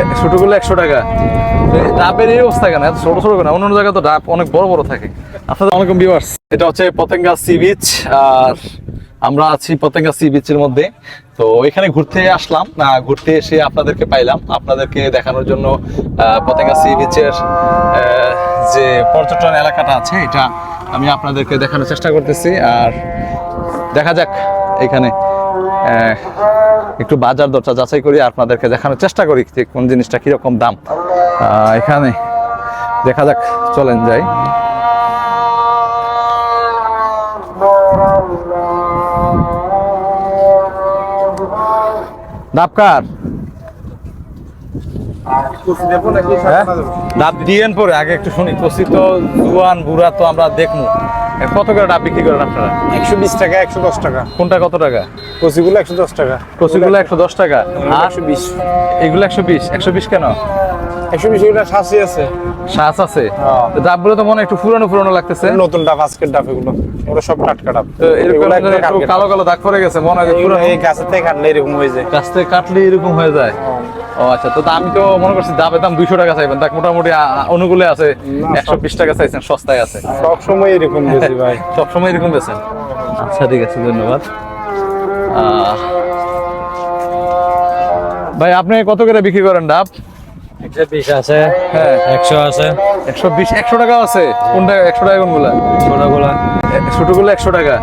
একশো টাকা। ডাবের এই অবস্থা কেন? এত কেন? অন্য জায়গায় তো ডাব অনেক বড় বড় থাকে। আপনাদের এটা হচ্ছে পতেঙ্গা সি বিচ আর আমরা আছি পতেঙ্গা সি বিচের মধ্যে। তো এখানে ঘুরতে আসলাম। ঘুরতে এসে আপনাদেরকে পাইলাম। আপনাদেরকে দেখানোর জন্য পতেঙ্গা সি বিচের যে পর্যটন এলাকাটা আছে, এটা আমি আপনাদেরকে দেখানোর চেষ্টা করতেছি। আর দেখা যাক এখানে। একটু বাজার দরটা যাচাই করি, আপনাদেরকে দেখানোর চেষ্টা করি যে কোন জিনিসটা কীরকম দাম। এখানে দেখা যাক, চলেন যাই। ডাবকার হ্যাঁ? ডাব দিয়েন পরে, আগে একটু শুনি। কষি তো, জুয়ান, বুড়া তো আমরা দেখব কত করে ডাব বিক্রি করেন আপনারা? একশো বিশ টাকা একশো দশ টাকা। কোনটা কত টাকা? কচিগুলো একশো দশ টাকা। কচিগুলো একশো দশ টাকা। আর একশো বিশ। এগুলো একশো বিশ। একশো বিশ কেন? একশো বিশ এগুলো শাসি আছে। আছে? হ্যাঁ। ডাবগুলো তো মনে একটু পুরনো পুরনো লাগতেছে। নতুন ডাব আজকের ডাব এগুলো। সব টাটকা ডাব। তো এরকম কালো কালো দাগ পড়ে গেছে মনে হয় পুরনো। এই গাছের থেকে কাটলে এরকম হয়ে যায়। গাছ থেকে কাটলে এরকম হয়ে যায়। ও আচ্ছা তো আমি তো মনে করছি দাম দুইশো টাকা চাইবেন। মোটামুটি অনুকূলে আছে। একশো বিশ টাকা চাইছেন সস্তায় আছে। সব সময় এরকম বেশি ভাই। সবসময় এরকম বেছেন আচ্ছা ঠিক আছে ধন্যবাদ। ভাই আপনি কত করে বিক্রি করেন ডাব? একশো বিশ আছে। হ্যাঁ। আছে। টাকা আছে। কোনটা একশো টাকা কোনগুলা? ছোটগুলা। ছোটগুলো একশো টাকা।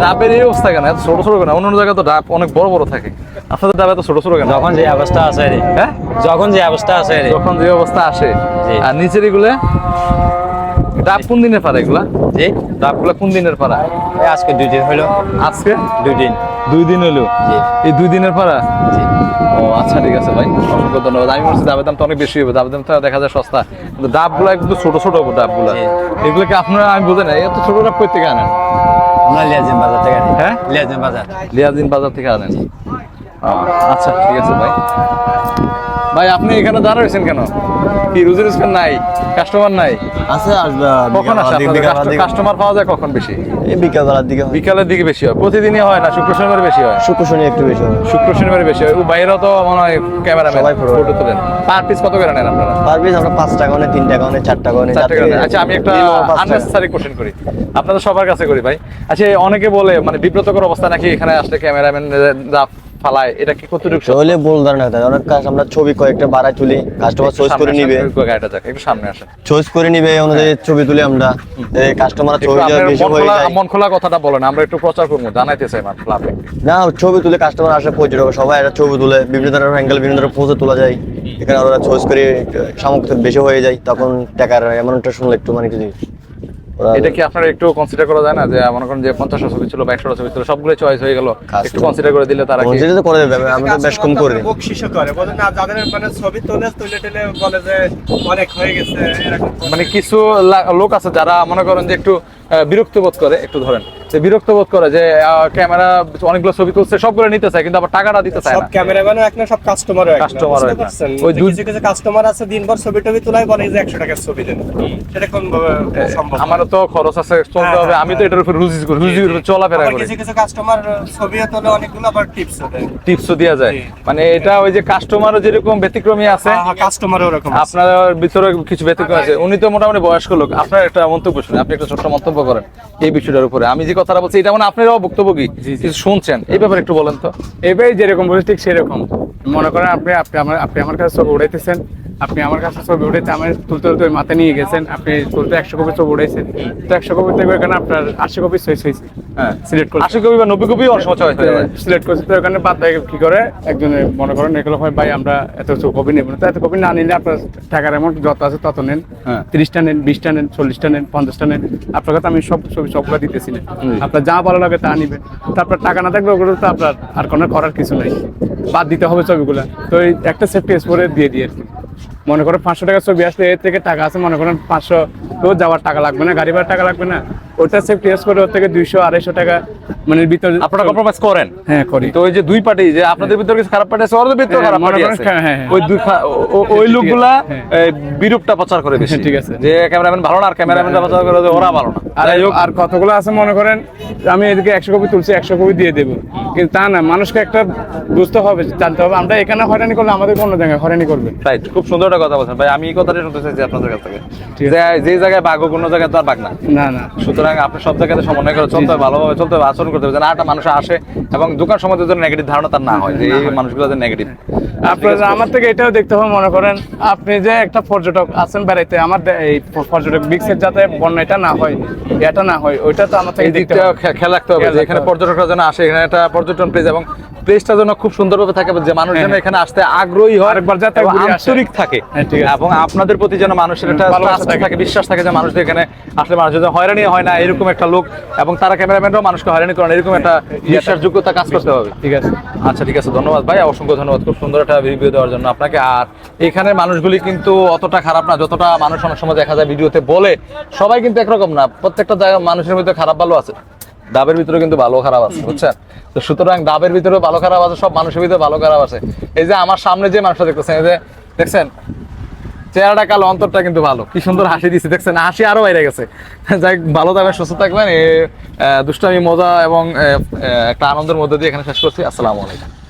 ডাবের এই অবস্থা কেন? এত ছোট ছোট কেন? অন্য অন্য জায়গায় তো ডাব অনেক বড় বড় থাকে। আপনাদের ডাব এত ছোট ছোট কেন? যখন যে অবস্থা আছে রে। হ্যাঁ? যখন যে অবস্থা আছে রে। যখন যে অবস্থা আসে। আর নিচের এগুলো? ডাব কোন দিনের পারা এগুলা? জি। ডাবগুলা কোন দিনের পারা আজকে দুই দিন হলো আজকে? দুই দিন। দুই দিন হলো? এই দুই দিনের পাড়া? ও আচ্ছা ঠিক আছে ভাই অসংখ্য ধন্যবাদ। আমি বলছি দাবের দাম তো অনেক বেশি হবে দাবের দাম তো দেখা যায় সস্তা। কিন্তু ডাবগুলো একদম ছোট ছোট হবে ডাবগুলো। এগুলোকে আপনারা আমি বুঝে না এত ছোট ডাব করতে থেকে আনেন? আমরা লিয়াজিন বাজার থেকে হ্যাঁ? লিয়াজিন বাজার। লিয়াজিন বাজার থেকে আনেন। আচ্ছা ঠিক আছে ভাই। ভাই আপনি এখানে দাঁড়াইছেন কেন? কি রুজি রোজগার নাই? কাস্টমার নাই? আছে কখন আসে কাস্টমার পাওয়া যায় কখন বেশি? এই বিকাল বেলার দিকে হয়। বিকালের দিকে বেশি হয়। প্রতিদিনই হয় না? শুক্র শনিবার বেশি হয়? শুক্র শনি একটু বেশি হবে শুক্র শনিবার বেশি হয়। ও বাইরেও তো মনে হয় ক্যামেরাম্যান সবাই ফটো তোলেন। পার পিস কত করে নেন আপনারা? পার পিস আমরা পাঁচ টাকা অনেক তিন টাকা অনেক চার টাকা টাকা আচ্ছা আমি একটা আননেসেসারি কোশ্চেন করি। আপনাদের সবার কাছে করি ভাই। আচ্ছা অনেকে বলে মানে বিব্রতকর অবস্থা নাকি এখানে আসলে ক্যামেরাম্যান ফালায় এটা কি কতটুকু? হলে বল থাকে অনেক কাজ আমরা ছবি কয়েকটা বাড়ায় তুলি কাস্টমার চয়েস করে নিবে। গাড়িটা যাক, একটু সামনে আসেন। চয়েস করে নিবে অনুযায়ী ছবি তুলি আমরা কাস্টমার ছবি বেশি হয়ে যায়। মন খোলা কথাটা বলেন আমরা একটু প্রচার করব জানাইতে চাই আমার ক্লাবে না ছবি তুলে কাস্টমার আসে পর্যটক সবাই একটা ছবি তুলে বিভিন্ন ধরনের অ্যাঙ্গেল বিভিন্ন ধরনের পোজে তোলা যায়। এখানে ওরা চয়েস করে সামগ্রিক বেশি হয়ে যায় তখন টাকার অ্যামাউন্টটা শুনলে একটু মানে কিছু এটা কি আপনার একটু কনসিডার করা যায় না যে মনে করেন যে পঞ্চাশটা ছবি ছিল বা একশোটা ছবি ছিল সবগুলো চয়েস হয়ে গেল। একটু কনসিডার করে দিলে তারা কি তো করে দেবে আমরা বেশ কম করে। বকশিশ করে বলে না যাদের মানে ছবি তোলে তুলে টেলে বলে যে অনেক হয়ে গেছে এরকম মানে কিছু লোক আছে যারা মনে করেন যে একটু আহ, বিরক্ত বোধ করে একটু ধরেন। যে বিরক্ত বোধ করে যে ক্যামেরা অনেকগুলো ছবি তুলছে সবগুলো নিতে চায় কিন্তু আবার টাকাটা দিতে চায় সব না। ক্যামেরাম্যানও এক না সব এক বুঝতে এক ওই কিছু কিছু কাস্টমার আছে দিনভর ছবি টবি তোলাই বলে যে একশো টাকার ছবি দেন। সেটা কোন সম্ভব আমারও তো খরচ আছে চলতে হ্যাঁ, হবে। হ্যাঁ, আমি তো এটার উপর রুজি করি রুজি চলাফেরা করি। কিছু কিছু কাস্টমার ছবিও তোলে অনেকগুলো আবার টিপসও দেয়। টিপসও দেওয়া যায়। মানে এটা ওই যে কাস্টমারও যেরকম ব্যতিক্রমী আছে কাস্টমারও ওরকম আছে। আপনার ভিতরে কিছু ব্যতিক্রম আছে। উনি তো মোটামুটি বয়স্ক লোক। আপনার একটা মন্তব্য শুনে আপনি একটা ছোট্ট মন্তব্য করেন এই বিষয়টার উপরে। আমি যে কথাটা বলছি এটা মানে আপনারাও ভুক্তভোগী। শুনছেন? এই ব্যাপারে একটু বলেন তো। এবার যেরকম বলছি ঠিক সেরকম। মনে করেন আপনি আপনি আমার আপনি আমার কাছে সব উঠাইতেছেন আপনি আমার কাছে ছবি উঠেছে আমার তুলতে তুলতে মাথায় নিয়ে গেছেন আপনি তুলতে একশো কপি ছবি উঠাইছেন তো একশো কপি থেকে এখানে আপনার আশি কপি চয়েস হয়েছে হ্যাঁ। সিলেক্ট করে আশি কপি বা নব্বই কপি অনেক সময় চয়েস যায়। সিলেক্ট করছে তো এখানে বাদ কি করে? একজনে মনে করেন এগুলো হয় ভাই আমরা এত কপি নেব না। তো এত কপি না নিলে আপনার টাকার অ্যামাউন্ট যত আছে তত নেন। হ্যাঁ। তিরিশটা নেন বিশটা নেন চল্লিশটা নেন পঞ্চাশটা নেন। আপনার কাছে আমি সব ছবি সবগুলো দিতেছি না। আপনার যা ভালো লাগে তা নিবেন। তারপর টাকা না থাকলে ওগুলো তো আপনার আর কোনো করার কিছু নাই। বাদ দিতে হবে ছবিগুলো। তো এই একটা সেফটি করে দিয়ে দিয়ে আর কি। মনে করেন পাঁচশো টাকা ছবি আসলে এর থেকে টাকা আছে, মনে করেন পাঁচশো তো যাওয়ার টাকা লাগবে না, গাড়ি ভাড়া টাকা লাগবে না। ওটা সেফটি করে ওর থেকে দুইশো আড়াইশো টাকা মানে ভিতরে আপনারা কম্প্রোমাইজ করেন। হ্যাঁ করি। তো ওই যে দুই পার্টি যে আপনাদের ভিতরে কিছু খারাপ পার্টি আছে ওদের ভিতরে হ্যাঁ, খারাপ পার্টি আছে। হ্যাঁ, হ্যাঁ। ওই দুই ওই লোকগুলা। বিরূপটা প্রচার করে বেশি। ঠিক আছে। যে ক্যামেরাম্যান ভালো না আর ক্যামেরাম্যানটা প্রচার করে ওরা ভালো না। আর আর কতগুলো আছে মনে করেন আমি এদিকে একশো কপি তুলছি একশো কপি দিয়ে দেবো। কিন্তু তা না মানুষকে একটা বুঝতে হবে জানতে হবে। আমরা এখানে হয়রানি করলে আমাদের অন্য জায়গায় হয়রানি করবে রাইট খুব সুন্দর একটা কথা বলছেন। ভাই আমি এই কথাটাই শুনতে চাইছি আপনাদের কাছ থেকে। যে জায়গায় বাঘ কোনো জায়গায় তো আর বাঘ না। না না। সুতরাং আপনি সব জায়গাতে সমন্বয় করে চলতে হবে ভালোভাবে চলতে হবে আচরণ করতে হবে যেন একটা মানুষ আসে এবং দোকান সম্বন্ধে যেন নেগেটিভ ধারণা তার না হয় যে এই মানুষগুলো যে নেগেটিভ আপনার আমার থেকে এটাও দেখতে হবে মনে করেন আপনি যে একটা পর্যটক আছেন বেড়াইতে আমার এই পর্যটক বিক্সের যাতে বন্যাটা না হয় এটা না হয় ওইটা তো আমার থেকে দেখতে খেয়াল রাখতে হবে যে এখানে পর্যটকরা যেন আসে এখানে একটা পর্যটন প্লেস এবং প্লেসটা যেন খুব সুন্দরভাবে থাকে যে মানুষ যেন হ্যাঁ। এখানে আসতে আগ্রহী হয় আরেকবার যাতে। আন্তরিক থাকে হ্যাঁ। এবং আপনাদের প্রতি যেন মানুষের একটা থাকে। বিশ্বাস থাকে যে মানুষ এখানে আসলে মানুষ যেন হয়রানি হয় না এরকম একটা লোক এবং তারা ক্যামেরাম্যানরাও মানুষকে হয়রানি করে এরকম একটা বিশ্বাসযোগ্যতা কাজ করতে হবে ঠিক আছে আচ্ছা ঠিক আছে ধন্যবাদ ভাই অসংখ্য ধন্যবাদ খুব সুন্দর একটা রিভিউ দেওয়ার জন্য আপনাকে আর এখানে মানুষগুলি কিন্তু অতটা খারাপ না যতটা মানুষ অনেক সময় দেখা যায় ভিডিওতে বলে সবাই কিন্তু একরকম না প্রত্যেকটা জায়গায় মানুষের মধ্যে খারাপ ভালো আছে ডাবের ভিতরে কিন্তু ভালো খারাপ আছে, বুঝছেন? তো সুতরাং ডাবের ভিতরে ভালো খারাপ আছে, সব মানুষের ভিতরে ভালো খারাপ আছে। এই যে আমার সামনে যে মানুষটা দেখতেছেন, এই যে দেখছেন? চেহারাটা কালো, অন্তরটা কিন্তু ভালো। কি সুন্দর হাসি দিচ্ছে দেখছেন? হাসি আরও বাইরে গেছে। যাই ভালো থাকবেন, সুস্থ থাকবেন। দুষ্টামি, মজা এবং একটা আনন্দের মধ্যে দিয়ে এখানে শেষ করছি। আসসালামু আলাইকুম।